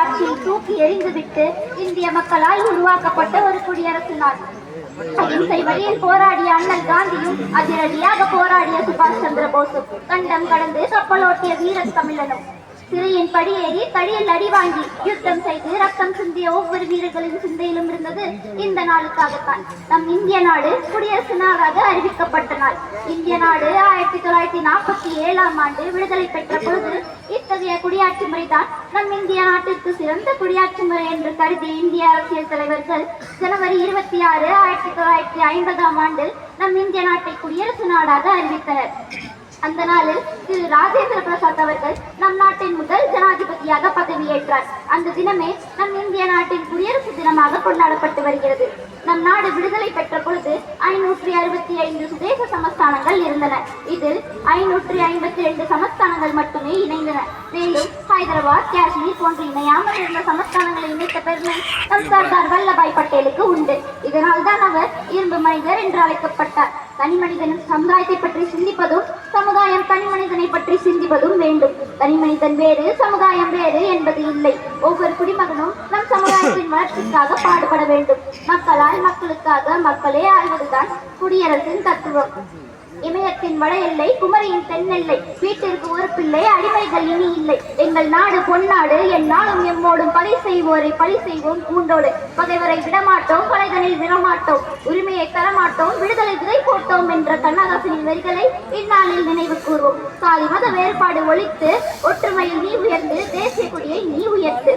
ஆட்சியை தூக்கி எறிந்துவிட்டு இந்திய மக்களால் உருவாக்கப்பட்ட ஒரு குடியரசு நாடு. அகிம்சை வழியில் போராடிய அண்ணல் காந்தியும் அதிரடியாக போராடிய சுபாஷ் சந்திர போஸும். கண்டம் கடந்து கப்பலோட்டிய வீர தமிழனும். சிறையின் படியேறி கடியில் அடி வாங்கி யுத்தம் செய்து ரத்தம் சிந்திய ஒவ்வொரு வீரர்களின் சிந்தையிலும் இருந்தது இந்த நாளுக்காகத்தான். நம் இந்திய நாடு குடியரசு நாடாக அறிவிக்கப்பட்ட நாள். இந்திய நாடு ஆயிரத்தி தொள்ளாயிரத்தி நாற்பத்தி ஏழாம் ஆண்டு விடுதலை பெற்ற பொழுது இத்தகைய குடியாட்சி முறைதான் நம் இந்திய நாட்டிற்கு சிறந்த குடியாட்சி முறை என்று கருதி இந்திய அரசியல் தலைவர்கள் ஜனவரி இருபத்தி ஆறு ஆயிரத்தி தொள்ளாயிரத்தி ஐம்பதாம் ஆண்டு நம் இந்திய நாட்டை குடியரசு நாடாக அறிவித்தனர். அந்த நாளில் திரு ராஜேந்திர பிரசாத் அவர்கள் பங்கேற்றார் அந்த தினமே நம் இந்திய நாட்டின் குடியரசு தினமாக கொண்டாடப்பட்டு வருகிறது. நம் நாடு விடுதலை பெற்ற பொழுது ஐநூற்றி அறுபத்தி ஐந்து சுதேச சமஸ்தானங்கள் இருந்தன. இதில் ஐநூற்றி ஐம்பத்தி ரெண்டு சமஸ்தானங்கள் மட்டுமே இணைந்தன. மேலும் ஹைதராபாத் காஷ்மீர் போன்ற இணையாமல் இருந்த சமஸ்தானங்களை இணைத்த பெருமை நம் சர்தார் வல்லபாய் பட்டேலுக்கு உண்டு. இதனால் தான் அவர் இரும்பு மனிதர் என்று அழைக்கப்பட்டார். தனி மனிதன் சமுதாயத்தை பற்றி சிந்திப்பதும் சமுதாயம் தனி மனிதனை பற்றி சிந்திப்பதும் வேண்டும். தனி மனிதன் வேறு சமுதாயம் வேறு என்பது இல்லை. ஒவ்வொரு குடிமகனும் நம் சமுதாயத்தின் வளர்ச்சிக்காக பாடுபட வேண்டும். மக்களால் மக்களுக்காக மக்களே ஆள்வதுதான் குடியரசின் தத்துவம். இமயத்தின் வட எல்லை குமரியின் தென் எல்லை வீட்டிற்கு ஒரு பிள்ளை அடிமைகள் இனி இல்லை. எங்கள் நாடு பொன்னாடு எந்நாளும் எம்மோடும் பழி செய்வோரை பழி செய்வோம் கூண்டோடு. பகைவரை விடமாட்டோம் பகைதனை விடமாட்டோம் உரிமையை தரமாட்டோம் விடுதலை விதை போட்டோம் என்ற கண்ணகாசனின் வரிகளை இந்நாளில் நினைவு கூறுவோம். சாதி மத வேறுபாடு ஒழித்து ஒற்றுமையில் நீ உயர்ந்து தேசிய கொடியை நீ உயர்த்து.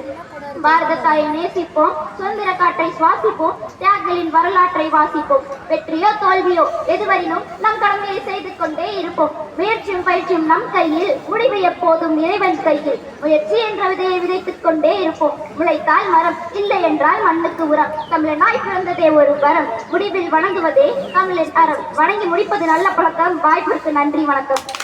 பாரத தாயை நேசிப்போம் சுதந்திர காற்றை சுவாசிப்போம் தியாகிகளின் வரலாற்றை வாசிப்போம். வெற்றியோ தோல்வியோ எதுவரினும் நம் கடந்த கடமையை செய்து கொண்டே இருப்போம். முயற்சியும் பயிற்சியும் நம் கையில். முடிவு எப்போதும் இறைவன் கையில். முயற்சி என்ற விதையை விதைத்துக் கொண்டே இருப்போம். முளைத்தால் மரம் இல்லை என்றால் மண்ணுக்கு உரம். தமிழனாய் பிறந்ததே ஒரு வரம். முடிவில் வணங்குவதே தமிழின் அறம். வணங்கி முடிப்பது நல்ல பழக்கம். வாய்ப்பிற்கு நன்றி வணக்கம்.